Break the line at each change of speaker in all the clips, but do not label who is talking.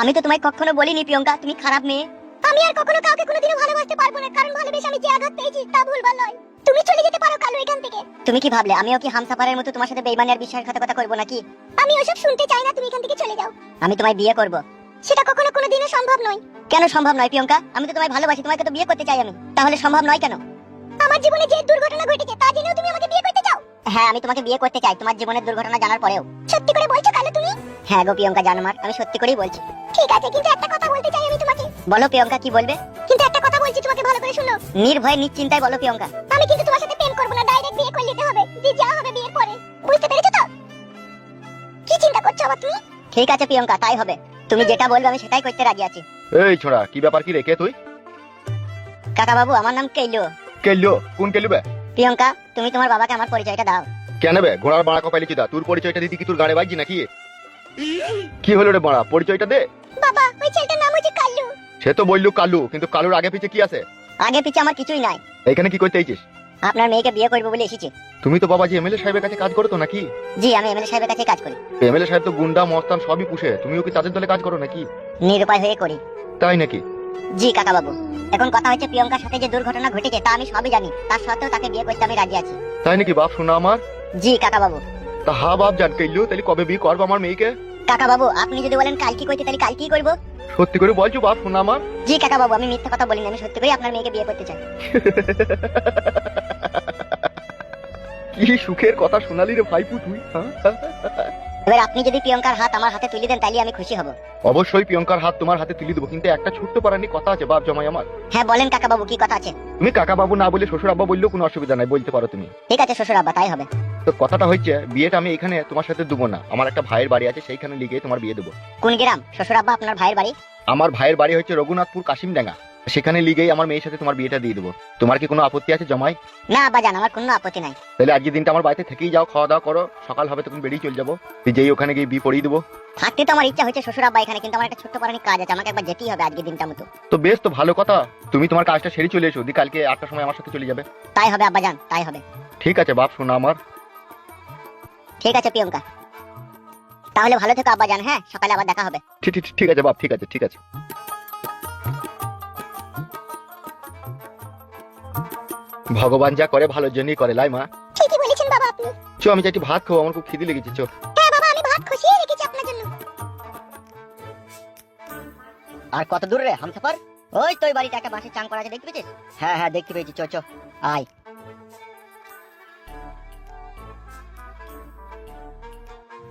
আমি তো তোমায় কখনো বলিনি প্রিয়ঙ্কা তুমি খারাপ মেয়ে। আমি আর কখনো কাউকে কোনোদিনও ভালোবাসতে পারব না কারণ ভালোবেসে আমি যে আঘাত পেয়েছি তা ভুলবার নয়। তুমি চলে যেতে পারো কালো এখান থেকে। তুমি কি ভাবলে আমিও কি হামসাফারের মতো তোমার সাথে বেইমানি আর বিশ্বাসঘাতকতা করব নাকি? আমি ওসব শুনতে চাই না তুমি এখান থেকে চলে যাও। আমি তোমায় বিয়ে করব। সেটা কখনো কোনোদিনও সম্ভব নয়। কেন সম্ভব নয় প্রিয়ঙ্কা? আমি তো তোমায় ভালোবাসি তোমাকে তো বিয়ে করতে চাই আমি। তাহলে সম্ভব নয় কেন? আমার জীবনে যে দুর্ঘটনা ঘটেছে তা জেনেও তুমি আমাকে বিয়ে করতে চাও? হ্যাঁ আমি তোমাকে বিয়ে করতে চাই তোমার জীবনের দুর্ঘটনা জানার পরেও। সত্যি করে বলছো কালো হ্যাঁ গো প্রিয়ঙ্কা জানো মার আমি সত্যি করেই বলছি। ঠিক আছে কিন্তু একটা কথা বলতে চাই আমি তোমাকে। বলো প্রিয়ঙ্কা কি বলবে? কিন্তু একটা কথা বলছি তোমাকে ভালো করে শুনো। নির্ভয়ে নিশ্চিন্তায় বলো প্রিয়ঙ্কা। আমি কিন্তু তোমার সাথে প্রেম করব না ডাইরেক্ট বিয়ে করে নিতে হবে। যে যা হবে বিয়ের পরে। বুঝতে পেরেছ তো? কি চিন্তা করছ আবার তুমি? ঠিক আছে প্রিয়ঙ্কা তাই হবে। তুমি যেটা বলবে আমি সেটাই করতে রাজি আছি।
এই ছোড়া কি ব্যাপার কি রে? কে তুই?
কাকা বাবু আমার নাম কেলো।
কেলো কোন কেলু বে?
প্রিয়ঙ্কা তুমি তোমার বাবাকে আমার পরিচয়টা দাও।
কেন বে? ঘোড়ার বাড়া কপাইলি চিদা তোর পরিচয়টা দিদি কি তোর গাড়ে বাইজি নাকি? কি হলো রে বাড়া? পরিচয়টা দে।
বাবা ওই ছেলেটার নাম হচ্ছে কাল্লু
সে তো বললু কালু কিন্তু কালুর আগে পিছে কি আছে?
আগে পিছে আমার কিছুই নাই।
এখানে কি করতে এইছিস
আপনার মেয়েকে বিয়ে করব বলে এসেছি।
তুমি তো বাবা জি এমএলএ সাহেবের কাছে কাজ করো তো নাকি?
জি আমি এমএলএ সাহেবের কাছে কাজ করি।
এমএলএ সাহেব তো গুন্ডা মস্তান সবই পুষে। তুমিও কি তাদের দলে কাজ করো নাকি?
নিরুপায় হয়ে করি।
তাই নাকি?
জি কাকা বাবু এখন কথা হচ্ছে প্রিয়ঙ্কার সাথে যে দুর্ঘটনা ঘটেছে তা আমি সবই জানি। তার সত্ত্বেও তাকে বিয়ে করতে আমি রাজি আছি।
তাই নাকি বাপ শোনা আমার?
জি কাকা বাবু
তা হা বাপ জান তাহলে কবে বিয়ে করব আমার মেয়েকে?
কাকা বাবু আপনি যদি বলেন কাল কি করতে তাহলে কাল কি করব।
সত্যি করে বলছো বাপ শোনা আমার।
জি কাকা বাবু আমি মিথ্যা কথা বলিনি আমি সত্যি করে আপনার মেয়েকে বিয়ে করতে চাই।
কি সুখের কথা শোনালি রে ভাইপু তুই হ্যাঁ?
এবার আপনি যদি প্রিয়ঙ্কার হাত আমার হাতে তুলে দেন তাহলে আমি খুশি হব।
অবশ্যই প্রিয়ঙ্কার হাত তোমার হাতে তুলে দেবো কিন্তু একটা ছোট্ট পারানি কথা আছে বাপ জমাই আমার।
হ্যাঁ বলেন কাকা বাবু কি কথা আছে?
তুমি কাকা বাবু না বলে শ্বশুর আব্বা বললেও কোনো অসুবিধা নাই বলতে পারো তুমি।
ঠিক আছে শ্বশুর আব্বা তাই হবে।
তো কথাটা হচ্ছে বিয়েটা আমি এখানে তোমার সাথে দেবো না। আমার একটা ভাইয়ের বাড়ি আছে সেইখানে লিখে তোমার বিয়ে দেবো।
কোন গ্রাম? শ্বশুর আব্বা আপনার ভাইয়ের বাড়ি?
আমার ভাইয়ের বাড়ি হচ্ছে রঘুনাথপুর কাশিমডাঙ্গা। সেখানে লিগেই আমার মেয়ের সাথে তোমার বিয়েটা দিয়ে দেবো। তোমার কি কোনো আপত্তি আছে জমাই?
না আব্বা জান আমার কোনো আপত্তি নাই।
তাহলে আজকের দিনটা আমার বাড়িতে থেকেই যাও খাওয়া দাওয়া করো সকাল হবে তখন বেরিয়ে চলে যাব। যেই ওখানে গিয়ে বিয়ে পড়িয়ে দেবো।
থাকতে তো আমার ইচ্ছা হচ্ছে শ্বশুর আব্বা এখানে কিন্তু আমার একটা ছোট্ট পারানি কাজ আছে আমাকে একবার যেতেই হবে আজকে দিনটা মতো।
তো বেশ তো ভালো কথা। তুমি তোমার কাজটা সেরে চলে এসো দি কালকে আটটার সময় আমার সাথে চলে যাবে।
তাই হবে আব্বা জান তাই হবে।
ঠিক আছে বাপ শোনা আমার।
ঠিক আছে প্রিয়ঙ্কা। তাহলে ভালো থেকো আব্বা জান হ্যাঁ? সকালে আবার দেখা হবে।
ঠিক ঠিক ঠিক আছে বাপ ঠিক আছে ঠিক আছে। ভগবান যা করে ভালোর জন্যই করে লাই মা।
ঠিকই বলেছেন বাবা আপনি।
চো আমি চাইছি ভাত খাব আমার খুব খিদে লেগেছে চো।
হ্যাঁ বাবা আমি ভাত খুশিয়ে রেখেছি আপনার জন্য। আর কত দূর রে হামসাফার? ওই তো ওই বাড়িতে একটা বাঁশের চাং করা আছে দেখতে পেয়েছিস? হ্যাঁ হ্যাঁ দেখতে পেয়েছি চো চো। আয়।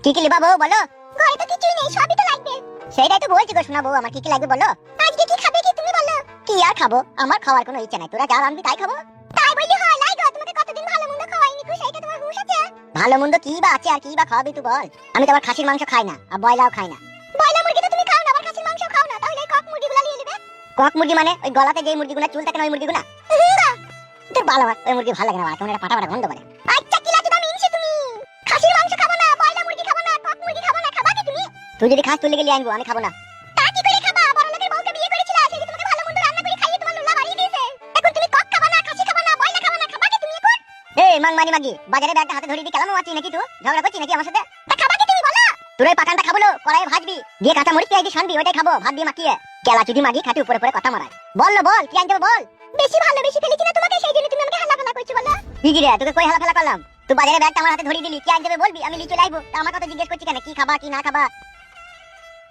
কি কি লিবা বউ বলো? ঘরে তো কিছুই নেই, সবই তো লাগবে। সেটাই তো বলছি গো শোনা বউ আমার কি কি লাগবে বলো? আজকে কি খাবে কি তুমি বলো? কি আর খাব? আমার খাওয়ার কোনো ইচ্ছা নাই, তোরা যা রান্নবি তাই খাব। তাই বললি হয়, লাই গো, তোমাকে কতদিন ভালো মন্দ খাওয়াইনি খুশ? এইটা তোমার হুঁশ আছে? ভালো মন্দ কি বা আছে আর কি বা খাওয়াবি তুই বল। আমি তো আবার খাসির মাংস খাই না, আর বয়লাও খাই না। বয়লা মুরগি তো তুমি খাও না, আবার খাসির মাংস খাও না, তাহলে কক মুরগিগুলো নিয়ে নেবে। কক মুরগি মানে ওই গলাতে যেই মুরগিগুলো চুল থাকে না ওই মুরগিগুলো তোর ভালো আমার ওই মুরগি ভালো লাগে না কেমন একটা পাটা পাটা গন্ধ করে তুই যদি খাস তুই লেগে আনব আমি খাব না। তা কি করে খাবা? বড় লোকের বউকে বিয়ে করেছিলে সেই যে তোমাকে ভালো মন্দ রান্না করে খাইয়ে তোমার লোলা বাড়িয়ে দিয়েছে। এখন তুমি কক খাবা না খাসি খাবা না বয়লা খাবা না খাবা কি তুমি এখন? এই মাং মানি মাগি বাজারে ব্যাগটা হাতে ধরে দিয়ে কেলামো আছি নাকি তুই? ঝগড়া করছিস নাকি আমার সাথে? তা খাবা কি তুমি বলো। তোর ওই পাকানটা খাব কড়াই ভাজবি। দিয়ে কাঁচা মরিচ পেঁয়াজি শানবি ওইটাই খাব ভাত দিয়ে মাখিয়ে। কেলা চুদি মাগি খাটি উপরে উপরে কথা মারায়। বল না বল কি আনতে বল। বেশি ভালো বেশি ফেলেছি না তোমাকে সেই জন্য তুমি আমাকে হালা ফেলা করছ বলো। কি কি রে তোকে কই হালা ফেলা করলাম? তুই বাজারে ব্যাগটা আমার হাতে ধরিয়ে দিলি কি আনতে হবে বলবি? আমি লিচু লাইবো তা আমার কথা জিজ্ঞেস করছি কেন? কি খাবা কি না খাবা?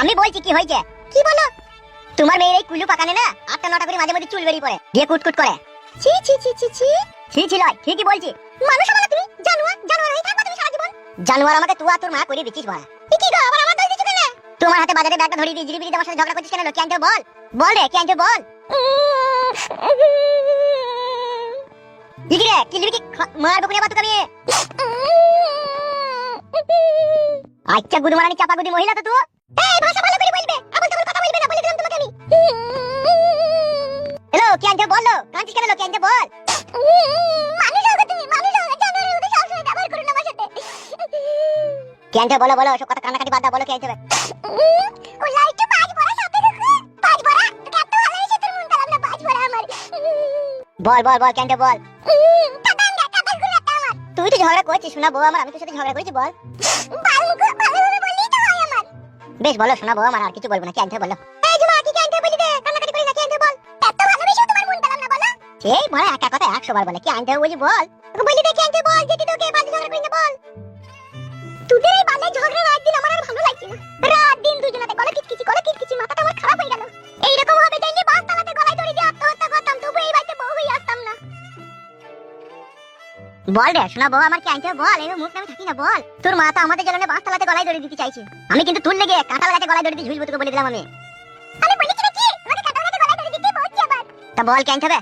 আমি বলছি কি হয়েছে? কি বলো? তোমার মেয়ের এই কুলু পাকানে না আটটা নটা করে মাঝে মধ্যে চুল বেরিয়ে পড়ে, দিয়ে কুটকুট করে। ছি ছি ছি ছি ছি। ছি ছি, লয়, ঠিকই বলছি। মানুষ আমার তুমি, জানোয়ার জানোয়ার হয়ে থাকবা তুমি সারা জীবন। জানোয়ার আমাকে তুই আর তোর মা করে দিচ্ছিস বড়া কি গো, আবার আমার দই দিছো কেন? তোমার হাতে বাজারে ব্যাগটা ধরিয়ে দিয়ে জিরি বিরি আমার সাথে ঝগড়া করছিস কেন? কি আনতে বল? বল রে, কি আনতে বল?
কি কি লিবি কি মারবো কোনে বাতুক আমি আচ্ছা গুরু মারানি চাপা গুদি মহিলা তো তুই। এই ভাষা ভালো করে বলবে। আবল তাবল কথা বলবে না বলে দিলাম তোমাকে আমি। হ্যালো কি আনতে বলো। কাঁদছিস কেন লোকে আনতে বল। মানুষ হবে তুমি মানুষ হবে জানোয়ারের মতো সবসময় ব্যবহার করো না আমার সাথে। কি আনতে বলো বলো সব কথা কান্নাকাটি বাদ দাও বলো কি আনতে ও লাইটটা পাঁচ বড়া সাথে দেখো পাঁচ বড়া তোকে এত ভালো তোর মন পেলাম না পাঁচ বড়া আমার। বল বল বল কেন বল। কাটাঙ্গা কাটাঙ্গা একটা আমার। তুই তো ঝগড়া করছিস শোনা বউ আমার আমি তোর সাথে ঝগড়া করেছি বল। বেশ বলো শোনা বউ আমার আর কিছু বলব না কি আনতে বলো। এই কি কি আনতে বলি কি আনতে বল। এত তোমার মন না, বলো। সেই বড় একা কথা একশো বার বলে কি আনতে বলি বল। বলি দে কি আনতে বল, যেটি তোকে বাজে ঝগড়া করি বল। তোদের এই বাজে ঝগড়া বল রে শোনা বউ আমার কি আনতে বল এই মুখ আমি থাকি না বল। তোর মাথা আমাদের জন্য বাস তালাতে গলায় দড়ি দিতে চাইছে। আমি কিন্তু তুল লেগে কাঁঠাল গাছে গলায় দড়ি দিয়ে ঝুলবো তোকে বলে দিলাম আমি। তা বল কি আনতে হবে?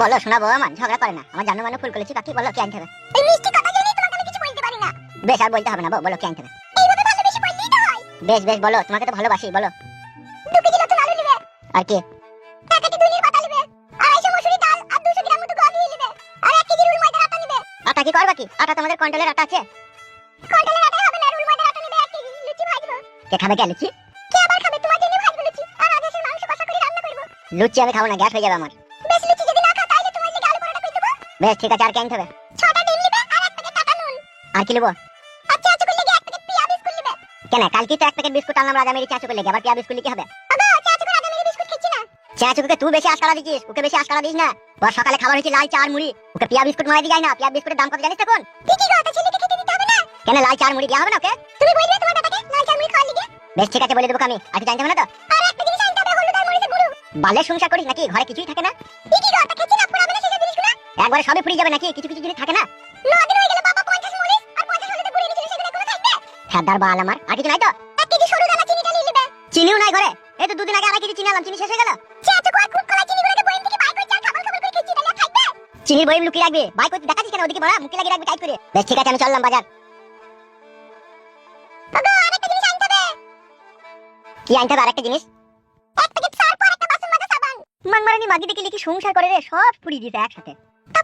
বলো শোনা বউ আমার ঝগড়া করে না। আমার জানো মানে ফুল করেছি বাকি বলো কি আনতে হবে? এই মিষ্টি কথা জানি তোমাকে আমি কিছু বলতে পারি না। বেশ আর বলতে হবে না বউ, বলো কি আনতে হবে? এইভাবে ভালোবেসে বললেই তো হয়। বেশ বেশ বলো তোমাকে তো ভালোবাসি বলো। দু কেজি নতুন আলু নেবে। আর কি? করবা কি? আটা তোমাদের কন্ট্রোলের আটা আছে? কন্ট্রোলের আটা হবে না রুল ময়দার আটা নেবে এক লুচি ভাজবো। কে খাবে কে লুচি? কে আবার খাবে? তোমার জন্য ভাজবো লুচি। আর আগে সে মাংস কষা করে রান্না করব। লুচি আমি খাব না গ্যাস হয়ে যাবে আমার। বেশ লুচি যদি না খাও তাহলে তোমার লেগে আলু পরোটা করে দেবো? বেশ ঠিক আছে আর কেন হবে? ছটা ডিম নেবে আর এক প্যাকেট টাকা নুন। আর কি নেব? আচ্ছা আচ্ছা করলে এক প্যাকেট পিয়া বিস্কুট নেবে। কেন কালকে তো এক প্যাকেট বিস্কুট আনলাম রাজামেরি চাচু করলে আবার পিয়া বিস্কুট কি হবে? চাচুকে তুই বেশি আশকারা দিছিস ওকে বেশি আশকারা দিস না। ওর সকালে খাবার হচ্ছে লাল চা আর মুড়ি ওকে পিয়া বিস্কুট দিয়ে যায় না পিয়া বিস্কুটের দাম কত জানিস তখন? ঠিকই কথা ছেলেকে খেতে দিতে হবে না? কেন লাল চা আর মুড়ি দেওয়া হবে না ওকে? তুমি বলবে তোমার বেটাকে লাল চা মুড়ি খাওয়া লিগে। বেশ ঠিক আছে বলে দেবো আমি। আর জানতে হবে না তো? আর একটা জিনিস জানতে হবে হলুদ আর মরিচের গুঁড়ো। বালে সংসার করিস নাকি? ঘরে কিছুই থাকে না? ঠিকই কথা খেতে না পুরাবে না সেসব জিনিসগুলো? একবারে সবই ফুরিয়ে যাবে নাকি? কিছু কিছু জিনিস থাকে না? নদিন হয়ে গেলে বাবা 50 মরিচ আর 50 হলুদের গুঁড়ো এনেছিল সেগুলো কোনো থাকবে? খাদার বাল আমার। আর কিছু নাই তো? এক কেজি সরু দানা চিনিটা নিয়ে নেবে। চিনিও নাই ঘরে? এই তো দুদিন আগে আড়াই কেজি চিনি আনলাম চিনি শেষ হয়ে গেল। চিনি বইম লুকিয়ে রাখবে? বাই করতে দেখাচ্ছিস কেন ওদিকে বড়া মুখে লাগিয়ে রাখবে টাইট করে। বেশ, ঠিক আছে, আমি চললাম বাজার। কি আনতে হবে আরেকটা জিনিস? মাংমারানি মাগি দেখে লিখি সংসার করে রে, সব ফুরিয়ে দিতে একসাথে। তা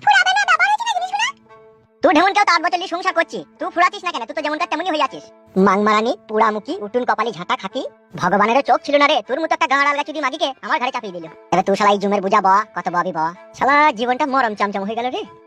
তুই ঢেমন কেউ তার বছর সংসার করছি। তুই ফুরাতিস না কেন? তুই তো যেমন তেমনই হয়ে আছিস। মাংমারানি পুরামুখী উটুন কপালি, ঝাঁটা খাতি ভগবানের চোখ ছিল না রে। তোর মতো একটা গাঁড়াল গাছ মাগিকে আমার ঘরে চাপিয়ে দিল। এবার তুই শালা এই জুমের বুঝা বা, কত বাবি বা। শালা, জীবনটা মরম চামচাম হয়ে গেল রে।